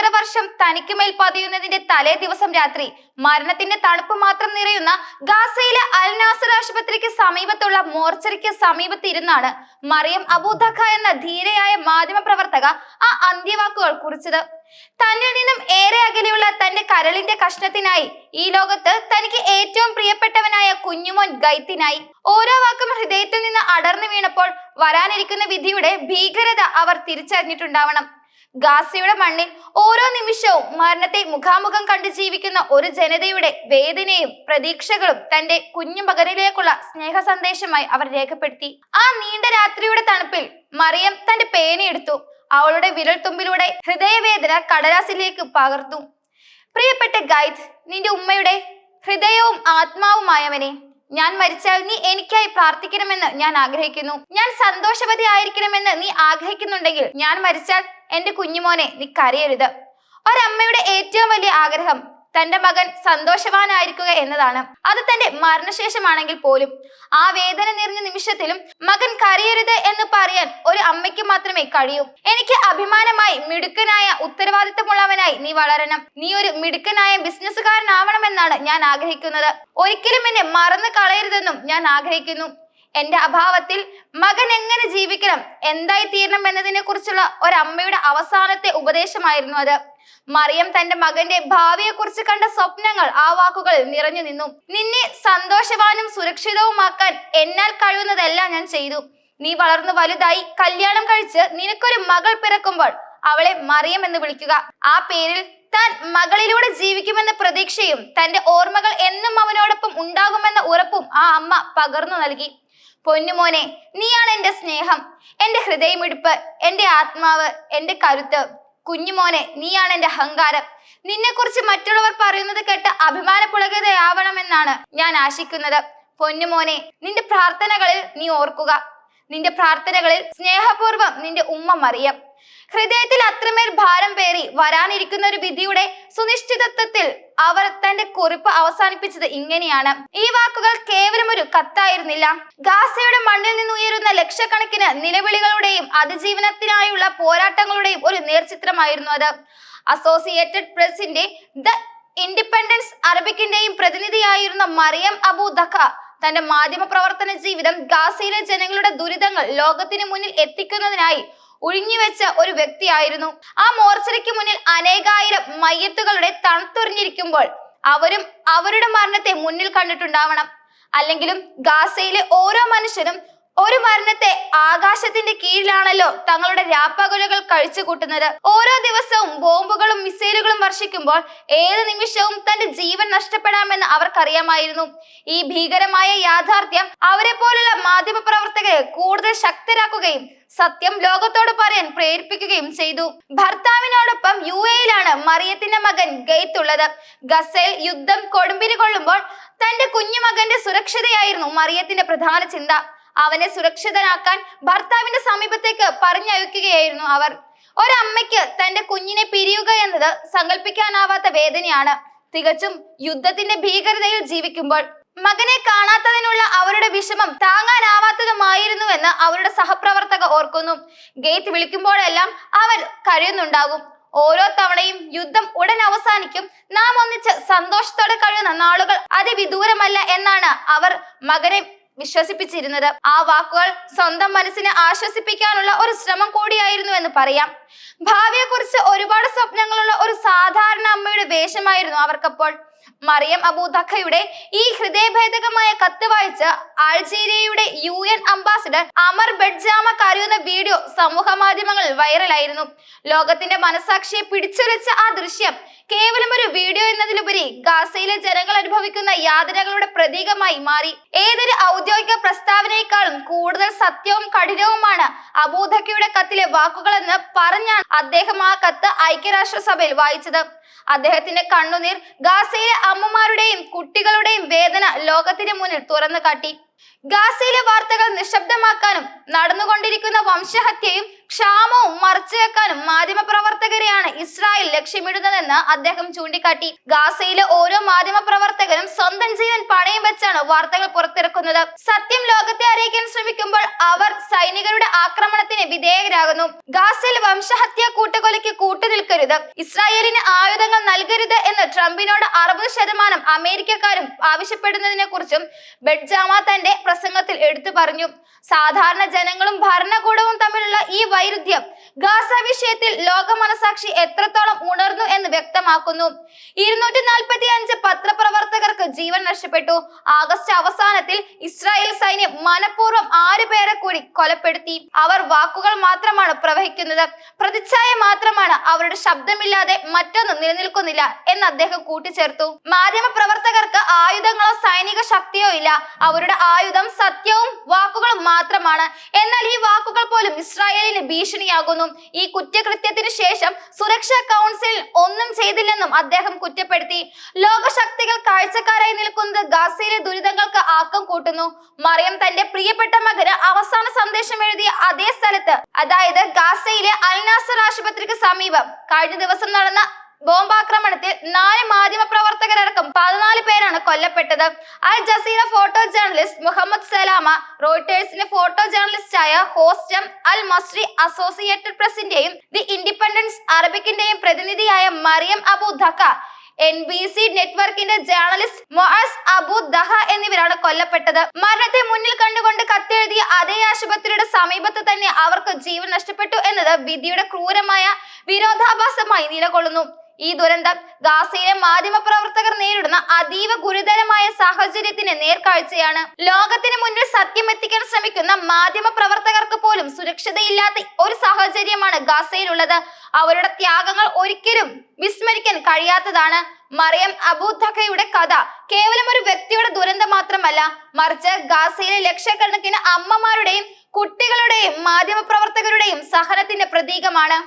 തീവ്രവർഷം തനിക്കുമേൽ പതിയുന്നതിന്റെ തലേ ദിവസം രാത്രി മരണത്തിന്റെ തണുപ്പ് മാത്രം നിറയുന്ന ഗാസയിലെ അൽ നാസർ ആശുപത്രിക്ക് സമീപത്തുള്ള മോർച്ചറിക്ക് സമീപത്തിരുന്നാണ് മറിയം അബൂദഖ എന്ന ധീരയായ മാധ്യമപ്രവർത്തക ആ അന്ത്യവാക്കുകൾ കുറിച്ചത്. തന്നിൽ നിന്നും ഏറെ അകലെയുള്ള തന്റെ കരളിന്റെ കഷ്ണത്തിനായി ഈ ലോകത്ത് തനിക്ക് ഏറ്റവും പ്രിയപ്പെട്ടവനായ കുഞ്ഞുമോൻ ഗൈത്തിനായി. ഓരോ വാക്കും ഹൃദയത്തിൽ നിന്ന് അടർന്നു വീണപ്പോൾ വരാനിരിക്കുന്ന വിധിയുടെ ഭീകരത അവർ തിരിച്ചറിഞ്ഞിട്ടുണ്ടാവണം. ഗാസയുടെ മണ്ണിൽ ഓരോ നിമിഷവും മരണത്തെ മുഖാമുഖം കണ്ട് ജീവിക്കുന്ന ഒരു ജനതയുടെ വേദനയും പ്രതീക്ഷകളും തന്റെ കുഞ്ഞു മകനിലേക്കുള്ള സ്നേഹ സന്ദേശമായി അവർ രേഖപ്പെടുത്തി. ആ നീണ്ട രാത്രിയുടെ തണുപ്പിൽ മറിയം തന്റെ പേനയെടുത്തു അവളുടെ വിരൽത്തുമ്പിലൂടെ ഹൃദയവേദന കടലാസിലേക്ക് പകർന്നു. പ്രിയപ്പെട്ട ഗൈദ് നിന്റെ ഉമ്മയുടെ ഹൃദയവും ആത്മാവുമായവനെ ഞാൻ മരിച്ചാൽ നീ എനിക്കായി പ്രാർത്ഥിക്കണമെന്ന് ഞാൻ ആഗ്രഹിക്കുന്നു. ഞാൻ സന്തോഷവതി ആയിരിക്കണമെന്ന് നീ ആഗ്രഹിക്കുന്നുണ്ടെങ്കിൽ ഞാൻ മരിച്ചാൽ എന്റെ കുഞ്ഞുമോനെ നീ കരയരുത്. ഒരമ്മയുടെ ഏറ്റവും വലിയ ആഗ്രഹം തന്റെ മകൻ സന്തോഷവാനായിരിക്കുക എന്നതാണ്. അത് തന്റെ മരണശേഷമാണെങ്കിൽ പോലും. ആ വേദന നിറഞ്ഞ നിമിഷത്തിലും മകൻ കരയരുത് എന്ന് പറയാൻ ഒരു അമ്മയ്ക്ക് മാത്രമേ കഴിയൂ. എനിക്ക് അഭിമാനമായി മിടുക്കനായ ഉത്തരവാദിത്തമുള്ളവനായി നീ വളരണം. നീ ഒരു മിടുക്കനായ ബിസിനസ്സുകാരനാവണമെന്നാണ് ഞാൻ ആഗ്രഹിക്കുന്നത്. ഒരിക്കലും എന്നെ മറന്നു കളയരുതെന്നും ഞാൻ ആഗ്രഹിക്കുന്നു. എന്റെ അഭാവത്തിൽ മകൻ എങ്ങനെ ജീവിക്കണം എന്തായി തീരണം എന്നതിനെ കുറിച്ചുള്ള ഒരമ്മയുടെ അവസാനത്തെ ഉപദേശമായിരുന്നു അത്. മറിയം തന്റെ മകന്റെ ഭാവിയെ കുറിച്ച് കണ്ട സ്വപ്നങ്ങൾ ആ വാക്കുകൾ നിറഞ്ഞു നിന്നു. നിന്നെ സന്തോഷവാനും സുരക്ഷിതവുമാക്കാൻ എന്നാൽ കഴിയുന്നതെല്ലാം ഞാൻ ചെയ്തു. നീ വളർന്നു വലുതായി കല്യാണം കഴിച്ച് നിനക്കൊരു മകൾ പിറക്കുമ്പോൾ അവളെ മറിയം എന്ന് വിളിക്കുക. ആ പേരിൽ താൻ മകളിലൂടെ ജീവിക്കുമെന്ന പ്രതീക്ഷയും തന്റെ ഓർമ്മകൾ എന്നും അവനോടൊപ്പം ഉണ്ടാകുമെന്ന ഉറപ്പും ആ അമ്മ പകർന്നു നൽകി. പൊന്നുമോനെ നീയാണ് എന്റെ സ്നേഹം എന്റെ ഹൃദയമിടിപ്പ് എന്റെ ആത്മാവ് എന്റെ കരുത്ത്. കുഞ്ഞുമോനെ നീയാണ് എന്റെ അഹങ്കാരം. നിന്നെക്കുറിച്ച് മറ്റുള്ളവർ പറയുന്നത് കേട്ട് അഭിമാന പുളകതയാവണമെന്നാണ് ഞാൻ ആശിക്കുന്നത്. പൊന്നുമോനെ നിന്റെ പ്രാർത്ഥനകളിൽ നീ ഓർക്കുക. നിന്റെ പ്രാർത്ഥനകളിൽ സ്നേഹപൂർവം നിന്റെ ഉമ്മ മറിയം. ഹൃദയത്തിൽ അത്രമേൽ ഭാരം പേറി വരാനിരിക്കുന്ന ഒരു വിധിയുടെ സുനിശ്ചിതത്വത്തിൽ അവർ തന്റെ കുറിപ്പ് അവസാനിപ്പിച്ചത് ഇങ്ങനെയാണ്. ഈ വാക്കുകൾ കേവലം ഒരു കത്തായിരുന്നില്ല. ഗാസയുടെ മണ്ണിൽ നിന്ന് ഉയരുന്ന ലക്ഷക്കണക്കിന് നിലവിളികളുടെയും അതിജീവനത്തിനായുള്ള പോരാട്ടങ്ങളുടെയും ഒരു നേർചിത്രമായിരുന്നു അത്. അസോസിയേറ്റഡ് പ്രസിന്റെ ദ ഇൻഡിപെൻഡൻസ് അറബിക്കിന്റെയും പ്രതിനിധിയായിരുന്ന മറിയം അബു ദഖ തന്റെ മാധ്യമ പ്രവർത്തന ജീവിതം ഗാസയിലെ ജനങ്ങളുടെ ദുരിതങ്ങൾ ലോകത്തിന് മുന്നിൽ എത്തിക്കുന്നതിനായി ഒഴിഞ്ഞുവെച്ച ഒരു വ്യക്തിയായിരുന്നു. ആ മോർച്ചറിക്ക് മുന്നിൽ അനേകായിരം മയ്യത്തുകളുടെ തണുത്തൊറിഞ്ഞിരിക്കുമ്പോൾ അവരും അവരുടെ മരണത്തെ മുന്നിൽ കണ്ടിട്ടുണ്ടാവണം. അല്ലെങ്കിലും ഗാസയിലെ ഓരോ മനുഷ്യനും ഒരു മരണത്തെ ആകാശത്തിന്റെ കീഴിലാണല്ലോ തങ്ങളുടെ രാപ്പകലുകൾ കഴിച്ചു കൂട്ടുന്നത്. ഓരോ ദിവസവും ബോംബുകളും മിസൈലുകളും വർഷിക്കുമ്പോൾ ഏത് നിമിഷവും തന്റെ ജീവൻ നഷ്ടപ്പെടാമെന്ന് അവർക്കറിയാമായിരുന്നു. ഈ ഭീകരമായ യാഥാർത്ഥ്യം അവരെ പോലുള്ള മാധ്യമ പ്രവർത്തകരെ കൂടുതൽ ശക്തരാക്കുകയും സത്യം ലോകത്തോട് പറയാൻ പ്രേരിപ്പിക്കുകയും ചെയ്തു. ഭർത്താവിനോടൊപ്പം യു എയിലാണ് മറിയത്തിന്റെ മകൻ ഗെയ്ത്ത് ഉള്ളത്. ഗസയിൽ യുദ്ധം കൊടുമ്പിരി കൊള്ളുമ്പോൾ തന്റെ കുഞ്ഞുമകന്റെ സുരക്ഷതയായിരുന്നു മറിയത്തിന്റെ പ്രധാന ചിന്ത. അവനെ സുരക്ഷിതനാക്കാൻ ഭർത്താവിന്റെ സമീപത്തേക്ക് പറഞ്ഞയക്കുകയായിരുന്നു അവർ. ഒരമ്മയ്ക്ക് തന്റെ കുഞ്ഞിനെ പിരിയുക എന്നത് സങ്കല്പിക്കാനാവാത്ത വേദനയാണ്. തികച്ചും യുദ്ധത്തിന്റെ ഭീകരതയിൽ ജീവിക്കുമ്പോൾ മകനെ കാണാത്തതിനുള്ള അവരുടെ വിഷമം താങ്ങാനാവാത്തതുമായിരുന്നുവെന്ന് അവരുടെ സഹപ്രവർത്തക ഓർക്കുന്നു. ഗേറ്റ് വിളിക്കുമ്പോഴെല്ലാം അവർ കരയുന്നുണ്ടാകും. ഓരോ തവണയും യുദ്ധം ഉടൻ അവസാനിക്കും. നാം ഒന്നിച്ച് സന്തോഷത്തോടെ കഴിയുന്ന നാളുകൾ അതിവിദൂരമല്ല എന്നാണ് അവർ മകനെ വിശ്വസിപ്പിച്ചിരുന്നത്. ആ വാക്കുകൾ സ്വന്തം മനസ്സിനെ ആശ്വസിപ്പിക്കാനുള്ള ഒരു ശ്രമം കൂടിയായിരുന്നു എന്ന് പറയാം. ഭാവിയെക്കുറിച്ച് ഒരുപാട് സ്വപ്നങ്ങളുള്ള ഒരു സാധാരണ അമ്മയുടെ വേഷമായിരുന്നു അവർക്കപ്പോൾ. മറിയം അബൂദഖയുടെ ഈ ഹൃദയഭേദകമായ കത്ത് വായിച്ച് അൾജീരിയയുടെ U N ambassador Amar Bendjama കരയുന്ന വീഡിയോ സമൂഹ മാധ്യമങ്ങളിൽ വൈറലായിരുന്നു. ലോകത്തിന്റെ മനസാക്ഷിയെ പിടിച്ചുലച്ച ആ ദൃശ്യം കേവലം ഒരു വീഡിയോ എന്നതിലുപരി ഗാസയിലെ ജനങ്ങൾ അനുഭവിക്കുന്ന യാതനകളുടെ പ്രതീകമായി മാറി. ഏതൊരു ഔദ്യോഗിക പ്രസ്താവനയെക്കാളും കൂടുതൽ സത്യവും കഠിനവുമാണ് അബൂദക്കയുടെ കത്തിലെ വാക്കുകളെന്ന് പറഞ്ഞാണ് അദ്ദേഹം ആ കത്ത് ഐക്യരാഷ്ട്രസഭയിൽ വായിച്ചത്. അദ്ദേഹത്തിന്റെ കണ്ണുനീർ ഗാസയിലെ അമ്മമാരുടെയും കുട്ടികളുടെയും വേദന ലോകത്തിന് മുന്നിൽ തുറന്നു കാട്ടി ഗാസയിലെ വാർത്തകൾ നിശബ്ദമാക്കാനും നടന്നുകൊണ്ടിരിക്കുന്ന വംശഹത്യയും ക്ഷാമവും മറച്ചുവെക്കാനും മാധ്യമ പ്രവർത്തകരെയാണ് ഇസ്രായേൽ ലക്ഷ്യമിടുന്നതെന്ന് അദ്ദേഹം ചൂണ്ടിക്കാട്ടി. ഗാസയിലെ ഓരോ മാധ്യമ പ്രവർത്തകരും സ്വന്തം ജീവൻ പണയം വെച്ചാണ് വാർത്തകൾ പുറത്തിറക്കുന്നത്. സത്യം ലോകത്തെ അറിയിക്കാൻ ശ്രമിക്കുമ്പോൾ അവർ സൈനികരുടെ ആക്രമണത്തിന് വിധേയരാകുന്നു. ഗാസയിൽ വംശഹത്യ കൂട്ടുകൊലയ്ക്ക് കൂട്ടുനിൽക്കരുത്. ഇസ്രായേലിന് ആയുധങ്ങൾ നൽകരുത് എന്ന് ട്രംപിനോട് അറുപത് ശതമാനം അമേരിക്കക്കാരും ആവശ്യപ്പെടുന്നതിനെ കുറിച്ചും ബെഡ്ജാമ തന്റെ പ്രസംഗത്തിൽ എടുത്തു പറഞ്ഞു. സാധാരണ ജനങ്ങളും ഭരണകൂടവും തമ്മിലുള്ള ഈ വൈരുദ്ധ്യം ഗാസ വിഷയത്തിൽ ലോക മനസാക്ഷി എത്രത്തോളം ഉണർന്നു എന്ന് വ്യക്തമാക്കുന്നു. ഇരുന്നൂറ്റി നാൽപ്പത്തി അഞ്ച് പത്രപ്രവർത്തകർക്ക് ജീവൻ നഷ്ടപ്പെട്ടു. ആഗസ്റ്റ് അവസാനത്തിൽ ഇസ്രായേൽ സൈന്യം മനഃപൂർവം ആറ് പേരെ കൂടി കൊലപ്പെടുത്തി. അവർ വാക്കുകൾ മാത്രമാണ് പ്രവഹിക്കുന്നത്. പ്രതിച്ഛായ മാത്രമാണ് അവരുടെ ശബ്ദമില്ലാതെ മറ്റൊന്നും നിലനിൽക്കുന്നില്ല എന്ന് അദ്ദേഹം കൂട്ടിച്ചേർത്തു. മാധ്യമ പ്രവർത്തകർക്ക് ആയുധങ്ങളോ സൈനിക ശക്തിയോ ഇല്ല. അവരുടെ ആയുധം സത്യവും വാക്കുകളും മാത്രമാണ്. എന്നാൽ ഈ വാക്കുകൾ പോലും ഇസ്രായേലിന് ഭീഷണിയാകുന്നു. ഈ കുറ്റകൃത്യത്തിന് ശേഷം സുരക്ഷാ കൗൺസിൽ ഒന്നും ചെയ്തില്ലെന്നും അദ്ദേഹം കുറ്റപ്പെടുത്തി. ലോകശക്തികൾ കാഴ്ചക്കാരായി നിൽക്കുന്നത് ഗാസയിലെ ദുരിതങ്ങൾക്ക് ആക്കം കൂട്ടുന്നു. മറിയം തന്റെ പ്രിയപ്പെട്ട മകന് അവസാന സന്ദേശം എഴുതിയ അതേ സ്ഥലത്ത് അതായത് ഗാസയിലെ അൽനാസർ ആശുപത്രിക്ക് സമീപം കഴിഞ്ഞ ദിവസം നടന്ന ബോംബാക്രമണത്തിൽ നാല് മാധ്യമ പ്രവർത്തകരടക്കം പതിനാല് പേരാണ് കൊല്ലപ്പെട്ടത്. Al Jazeera photo journalist Mohammed Salama റോയിട്ടേഴ്സിന്റെ photo ജേർണലിസ്റ്റായ ഹോസ്റ്റം അൽ മസ്രി അസോസിയേറ്റഡ് പ്രസിന്റെയും ദി ഇൻഡിപെൻഡൻസ് അറബിക്കിന്റെയും പ്രതിനിധിയായ Mariam Abu Dagga N B C നെറ്റ്വർക്കിന്റെ ജേർണലിസ്റ്റ് മൊഅസ് അബു ദഹ എന്നിവരാണ് കൊല്ലപ്പെട്ടത്. മരണത്തെ മുന്നിൽ കണ്ടുകൊണ്ട് കത്തെഴുതിയ അതേ ആശുപത്രിയുടെ സമീപത്ത് തന്നെ അവർക്ക് ജീവൻ നഷ്ടപ്പെട്ടു എന്നത് വിധിയുടെ ക്രൂരമായ വിരോധാഭാസമായി നിലകൊള്ളുന്നു. ഈ ദുരന്തം ഗാസയിലെ മാധ്യമ പ്രവർത്തകർ നേരിടുന്ന അതീവ ഗുരുതരമായ സാഹചര്യത്തിന് നേർക്കാഴ്ചയാണ്. ലോകത്തിന് മുന്നിൽ സത്യം എത്തിക്കാൻ ശ്രമിക്കുന്ന മാധ്യമ പ്രവർത്തകർക്ക് പോലും സുരക്ഷിതയില്ലാത്ത ഒരു സാഹചര്യമാണ് ഗാസയിലുള്ളത്. അവരുടെ ത്യാഗങ്ങൾ ഒരിക്കലും വിസ്മരിക്കാൻ കഴിയാത്തതാണ്. മറിയം അബൂധക്കയുടെ കഥ കേവലം ഒരു വ്യക്തിയുടെ ദുരന്തം മാത്രമല്ല മറിച്ച് ഗാസയിലെ ലക്ഷക്കണക്കിന് അമ്മമാരുടെയും കുട്ടികളുടെയും മാധ്യമ പ്രവർത്തകരുടെയും സഹനത്തിന്റെ പ്രതീകമാണ്.